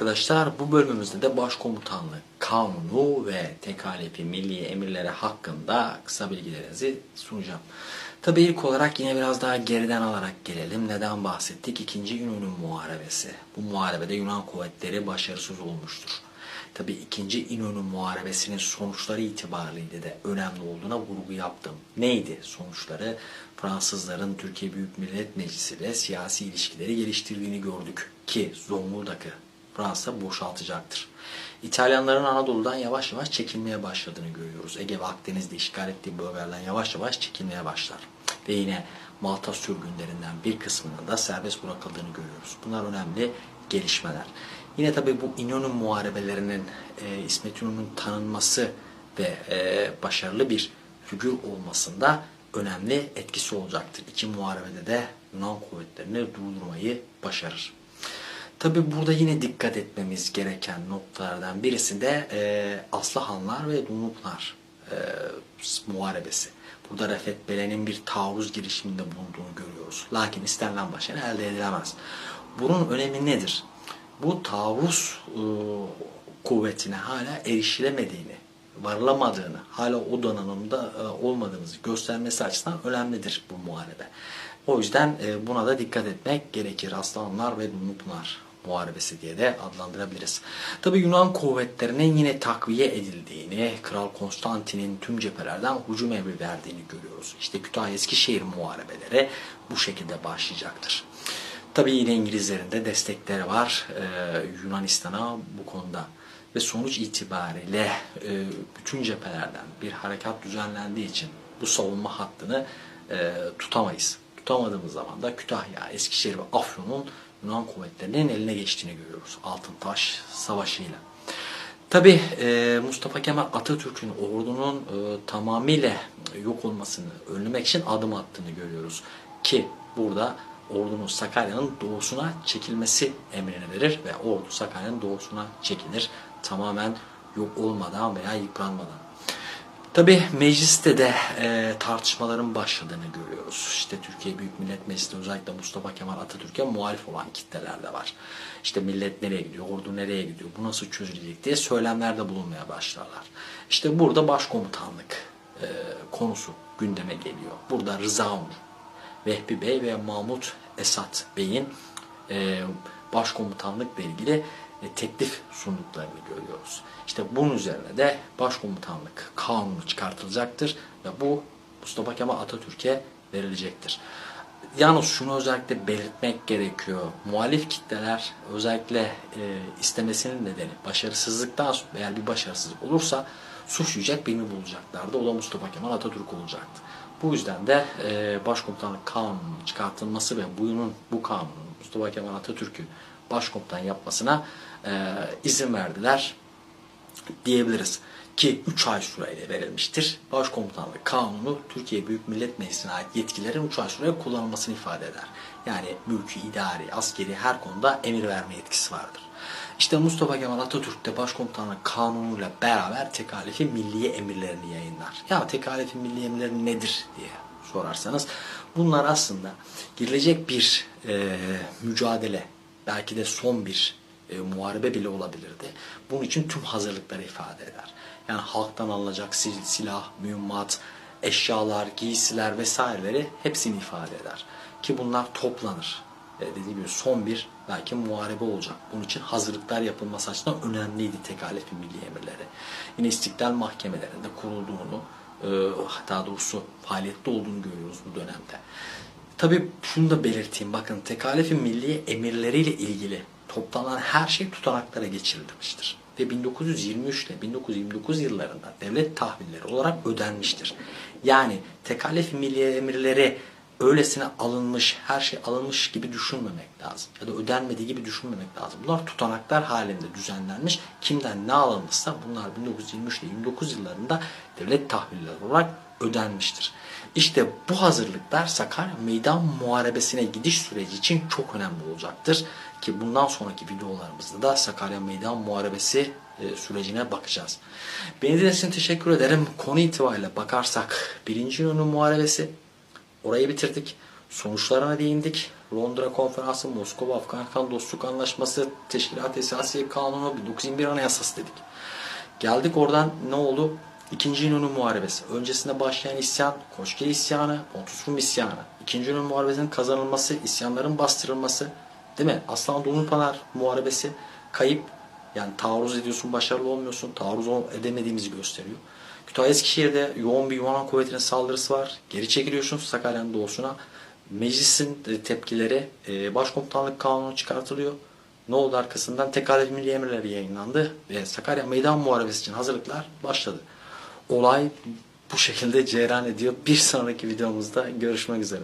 arkadaşlar. Bu bölümümüzde de Başkomutanlık Kanunu ve tekalifi milli emirleri hakkında kısa bilgilerinizi sunacağım. Tabii ilk olarak yine biraz daha geriden alarak gelelim. Neden bahsettik? İkinci İnönü Muharebesi. Bu muharebede Yunan kuvvetleri başarısız olmuştur. Tabii ikinci İnönü Muharebesi'nin sonuçları itibariyle de önemli olduğuna vurgu yaptım. Neydi sonuçları? Fransızların Türkiye Büyük Millet Meclisi ile siyasi ilişkileri geliştirdiğini gördük ki Zonguldak'ı Fransa boşaltacaktır. İtalyanların Anadolu'dan yavaş yavaş çekilmeye başladığını görüyoruz. Ege ve Akdeniz'de işgal ettiği bölgelerden yavaş yavaş çekilmeye başlar. Ve yine Malta sürgünlerinden bir kısmının da serbest bırakıldığını görüyoruz. Bunlar önemli gelişmeler. Yine tabii bu İnönü muharebelerinin e, İsmet İnönü'nün tanınması ve e, başarılı bir figür olmasında önemli etkisi olacaktır. İki muharebede de Yunan kuvvetlerini durdurmayı başarır. Tabi burada yine dikkat etmemiz gereken noktalardan birisi de e, Aslıhanlar ve Dumluklar e, muharebesi. Burada Refet Belen'in bir taarruz girişiminde bulunduğunu görüyoruz. Lakin istenilen başarı elde edilemez. Bunun önemi nedir? Bu taarruz e, kuvvetine hala erişilemediğini, varılamadığını, hala o donanımda e, olmadığımızı göstermesi açısından önemlidir bu muharebe. O yüzden e, buna da dikkat etmek gerekir. Aslanlar ve Dumlupınar muharebesi diye de adlandırabiliriz. Tabi Yunan kuvvetlerinin yine takviye edildiğini, Kral Konstantin'in tüm cephelerden hücum emri verdiğini görüyoruz. İşte Kütahya Eskişehir muharebeleri bu şekilde başlayacaktır. Tabi yine İngilizlerin de destekleri var ee, Yunanistan'a bu konuda. Ve sonuç itibariyle e, bütün cephelerden bir harekat düzenlendiği için bu savunma hattını e, tutamayız. Tutamadığımız zaman da Kütahya, Eskişehir ve Afyon'un Yunan kuvvetlerinin eline geçtiğini görüyoruz. Altıntaş Savaşı'yla. Tabi e, Mustafa Kemal Atatürk'ün ordunun e, tamamıyla yok olmasını önlemek için adım attığını görüyoruz. Ki burada ordunun Sakarya'nın doğusuna çekilmesi emrini verir ve ordu Sakarya'nın doğusuna çekilir. Tamamen yok olmadan veya yıpranmadan. Tabi mecliste de e, tartışmaların başladığını görüyoruz. İşte Türkiye Büyük Millet Meclisi'nde özellikle Mustafa Kemal Atatürk'e muhalif olan kitleler de var. İşte millet nereye gidiyor, ordu nereye gidiyor, bu nasıl çözülecek diye söylemlerde bulunmaya başlarlar. İşte burada başkomutanlık e, konusu gündeme geliyor. Burada Rıza Onur, Vehbi Bey ve Mahmut Esat Bey'in e, başkomutanlıkla ilgili teklif sunduklarını görüyoruz. İşte bunun üzerine de başkomutanlık kanunu çıkartılacaktır ve bu Mustafa Kemal Atatürk'e verilecektir. Yalnız şunu özellikle belirtmek gerekiyor. Muhalif kitleler özellikle e, istemesinin nedeni başarısızlıktan eğer bir başarısızlık olursa suçlayacak birini bulacaklardı. O da Mustafa Kemal Atatürk olacaktı. Bu yüzden de e, başkomutanlık kanununun çıkartılması ve bunun bu kanunun Mustafa Kemal Atatürk'ü başkomutan yapmasına e, izin verdiler diyebiliriz. Ki 3 ay süreyle verilmiştir. Başkomutanlık kanunu Türkiye Büyük Millet Meclisi'ne ait yetkilerin 3 ay süreyle kullanılmasını ifade eder. Yani mülki, idari, askeri her konuda emir verme yetkisi vardır. İşte Mustafa Kemal Atatürk de başkomutanlık kanunuyla beraber tekalifi milliye emirlerini yayınlar. Ya tekalifi milliye emirleri nedir diye sorarsanız bunlar aslında girilecek bir e, mücadele belki de son bir e, muharebe bile olabilirdi. Bunun için tüm hazırlıkları ifade eder. Yani halktan alınacak sil, silah, mühimmat, eşyalar, giysiler vesaireleri hepsini ifade eder. Ki bunlar toplanır. E, dediğim gibi son bir belki muharebe olacak. Bunun için hazırlıklar yapılması açısından önemliydi tekalifin milli emirleri. Yine istiklal mahkemelerinde kurulduğunu, e, daha doğrusu faaliyette olduğunu görüyoruz bu dönemde. Tabii şunu da belirteyim. Bakın tekalifin milli emirleriyle ilgili toplanan her şey tutanaklara geçirilmiştir. Ve 1923 ile 1929 yıllarında devlet tahvilleri olarak ödenmiştir. Yani tekalif milli emirleri öylesine alınmış, her şey alınmış gibi düşünmemek lazım. Ya da ödenmediği gibi düşünmemek lazım. Bunlar tutanaklar halinde düzenlenmiş. Kimden ne alınmışsa bunlar 1923 ile 29 yıllarında devlet tahvilleri olarak ödenmiştir. İşte bu hazırlıklar Sakarya Meydan Muharebesi'ne gidiş süreci için çok önemli olacaktır. Ki bundan sonraki videolarımızda da Sakarya Meydan Muharebesi e, sürecine bakacağız. Beni dinlediğiniz için teşekkür ederim. Konu itibariyle bakarsak birinci yönü muharebesi orayı bitirdik. Sonuçlarına değindik. Londra Konferansı, Moskova Afganistan Dostluk Anlaşması, Teşkilat Esasiye Kanunu, 1921 Anayasası dedik. Geldik oradan ne oldu? İkinci İnönü Muharebesi. Öncesinde başlayan isyan, Koçgil isyanı, Pontus Rum isyanı. İkinci İnönü Muharebesi'nin kazanılması, isyanların bastırılması, değil mi? Aslan Donurpınar Muharebesi, kayıp. Yani taarruz ediyorsun, başarılı olmuyorsun. Taarruz edemediğimizi gösteriyor. Kütahya Eskişehir'de yoğun bir Yunan kuvvetinin saldırısı var. Geri çekiliyorsun Sakarya'nın doğusuna. Meclisin e, tepkileri, e, başkomutanlık kanunu çıkartılıyor. Ne oldu arkasından? Tekalif Milli Emirleri yayınlandı ve Sakarya Meydan Muharebesi için hazırlıklar başladı. Olay bu şekilde cereyan ediyor. Bir sonraki videomuzda görüşmek üzere.